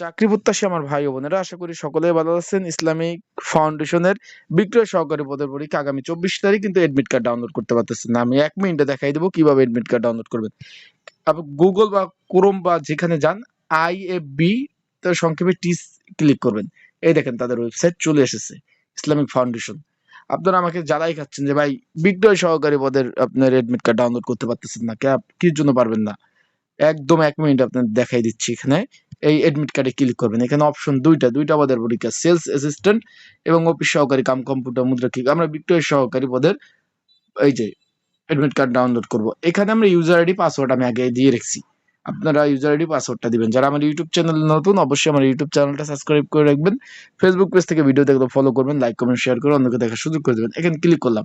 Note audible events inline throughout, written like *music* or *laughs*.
চাকরি প্রত্যাশী আমার ভাই ও বোনেরা, আশা করি সকলেই ভালো আছেন। ইসলামিক ফাউন্ডেশনের বিক্রয় সহকারী পদের পরীক্ষা আগামী চব্বিশ তারিখ, কিন্তু এডমিট কার্ড ডাউনলোড করতে পারতেছেন আমি এক মিনিটে দেখাই দেবো কীভাবে এডমিট কার্ড ডাউনলোড করবেন। গুগল বা ক্রোম বা যেখানে যান আই এফ বি সংক্ষেপে টি ক্লিক করবেন। এই দেখেন তাদের ওয়েবসাইট চলে এসেছে, ইসলামিক ফাউন্ডেশন। আপনারা আমাকে জ্বালাই খাচ্ছেন যে, ভাই, বিক্রয় সহকারী পদের আপনার এডমিট কার্ড ডাউনলোড করতে পারতেছেন না। কি জন্য পারবেন না? একদম এক মিনিট আপনার দেখাই দিচ্ছি এখানে। এই এডমিট কার্ডে ক্লিক করবেন। এখানে অপশন দুইটা দুইটা পদের পরীক্ষা সেলস অ্যাসিস্ট্যান্ট এবং অফিস সহকারী কাম কম্পিউটার মুদ্রা ক্লিক আমরা বিক্রয় সহকারী পদের এই যে এডমিট কার্ড ডাউনলোড করব। এখানে আমরা ইউজার আইডি পাসওয়ার্ড আমি আগে দিয়ে রেখেছি। আপনারা ইউজার আইডি পাসওয়ার্ডটা দিবেন। যারা আমার ইউটিউব চ্যানেল নতুন, অবশ্যই আমার ইউটিউব চ্যানেলটা সাবস্ক্রাইব করে রাখবেন। ফেসবুক পেজ থেকে ভিডিও দেখলে ফলো করবেন লাইক কমেন্ট শেয়ার করে অন্যকে দেখার সুযোগ করে দেবেন। এখানে ক্লিক করলাম।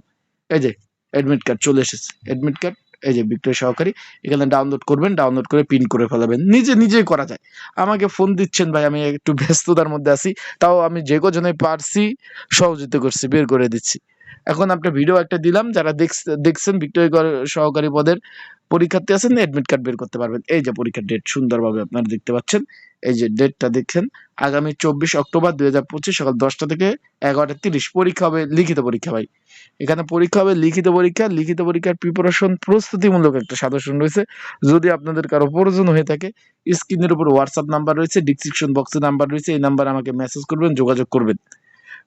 এই যে এডমিট কার্ড চলে এসেছে। এডমিট কার্ড এই যে বিক্রয় সহকারী, এখানে ডাউনলোড করবেন ডাউনলোড করে পিন করে ফেলাবেন। নিজে, নিজেই করা যায়। আমাকে ফোন দিচ্ছেন, ভাই, আমি একটু *laughs* ব্যস্ততার মধ্যে আছি। তাও আমি যে কজনে পারছি, সহযোগিতা করছি, বের করে দিচ্ছি। এখন আপনার ভিডিও একটা দিলাম, যারা দেখছ- দেখছেন কর- সহকারী পদের পরীক্ষার্থী আছেন এডমিট কার্ড বের করতে পারবেন। এই যে পরীক্ষার ডেট সুন্দরভাবে আপনারা দেখতে পাচ্ছেন, এই যে ডেটটা দেখছেন, আগামী চব্বিশ অক্টোবর দুই হাজার পঁচিশ সকাল দশটা থেকে এগারোটা তিরিশ, পরীক্ষা হবে লিখিত পরীক্ষা ভাই। এখানে পরীক্ষা হবে লিখিত পরীক্ষা, লিখিত পরীক্ষার প্রিপারেশন প্রস্তুতিমূলক একটা সাজেশন রয়েছে। যদি আপনাদের কারও প্রয়োজন হয়ে থাকে স্ক্রিনের উপর হোয়াটসঅ্যাপ নাম্বার রয়েছে ডিসক্রিপশন বক্সে নাম্বার রয়েছে, এই নাম্বার আমাকে মেসেজ করবেন, যোগাযোগ করবেন।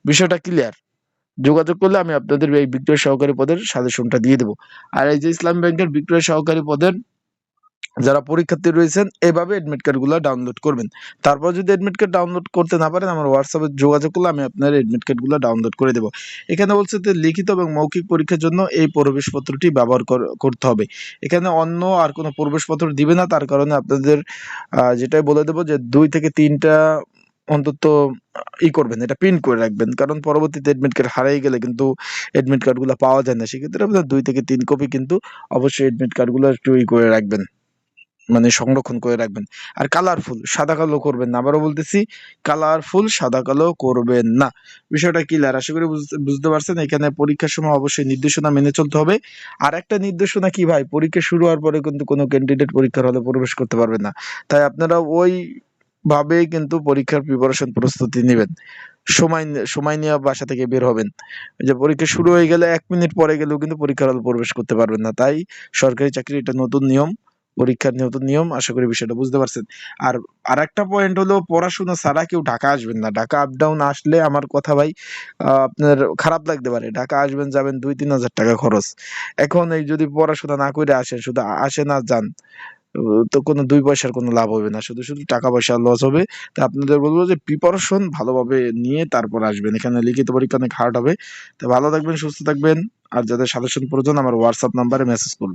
বিষয়টা ক্লিয়ার যোগাযোগ করলে আমি আপনাদের এই বিক্রয় সহকারী পদের সাজেশনটা দিয়ে দেবো। আর এই যে ইসলাম ব্যাংকের বিক্রয় সহকারী পদের যারা পরীক্ষার্থী রয়েছেন, এভাবে এডমিট কার্ডগুলো ডাউনলোড করবেন। তারপর যদি এডমিট কার্ড ডাউনলোড করতে না পারেন, আমার হোয়াটসঅ্যাপে যোগাযোগ করলে আমি আপনার এডমিট কার্ডগুলো ডাউনলোড করে দেবো। এখানে বলছে যে লিখিত এবং মৌখিক পরীক্ষার জন্য এই প্রবেশপত্রটি ব্যবহার কর- করতে হবে। এখানে অন্য আর কোনো প্রবেশপত্র দিবে না, তার কারণে আপনাদের যেটাই বলে দেবো যে দুই থেকে তিনটা অন্তত, ই করবেন, এটা প্রিন্ট করে রাখবেন। কারণ পরবর্তীতে এডমিট কার্ড হারিয়ে গেলে কিন্তু এডমিট কার্ডগুলো পাওয়া যায় না। সেক্ষেত্রে আপনার দুই থেকে তিন কপি কিন্তু অবশ্যই এডমিট কার্ডগুলো একটু ই করে রাখবেন। মানে সংরক্ষণ করে রাখবেন। আর কালারফুল সাদা কালো করবেন না। আবারও বলতেছি কালারফুল সাদা কালো করবেন না। বিষয়টা ক্লিয়ার আশা করি বুঝতে- বুঝতে পারছেন। এখানে পরীক্ষার সময় অবশ্যই নির্দেশনা মেনে চলতে হবে। আর একটা নির্দেশনা কি ভাই? পরীক্ষা শুরু হওয়ার পরে কিন্তু কোনো ক্যান্ডিডেট পরীক্ষার হলে প্রবেশ করতে পারবে না। তাই আপনারা ওই ভাবেই কিন্তু পরীক্ষার প্রিপারেশন প্রস্তুতি নেবেন। সময় সময় নিয়ে বাসা থেকে বের হবেন। যে পরীক্ষা শুরু হয়ে গেলে এক মিনিট পরে গেলেও কিন্তু পরীক্ষার হলে প্রবেশ করতে পারবেন না। তাই সরকারি চাকরি এটা নতুন নিয়ম, পরীক্ষার নতুন নিয়ম, আশা করি বিষয়টা বুঝতে পারছেন। আর আরেকটা পয়েন্ট হলো পড়াশোনা ছাড়া কেউ ঢাকা আসবেন না। ঢাকা আপ ডাউন আসলে আমার কথা ভাই আপনার খারাপ লাগতে পারে। ঢাকা আসবেন, যাবেন দুই তিন হাজার টাকা খরচ। এখন এই যদি পড়াশোনা না করে আসেন, শুধু আসেন আর যান। তো কোনো দুই পয়সার কোনো লাভ হবে না। শুধু শুধু টাকা পয়সা লস হবে। তা আপনাদের বলব যে প্রিপারেশন ভালোভাবে নিয়ে তারপর আসবেন। এখানে লিখিত পরীক্ষা অনেক হার্ড হবে। তা ভালো থাকবেন, সুস্থ থাকবেন। আর যাদের সাজেশন প্রয়োজন, আমার হোয়াটসঅ্যাপ নাম্বারে মেসেজ করবেন।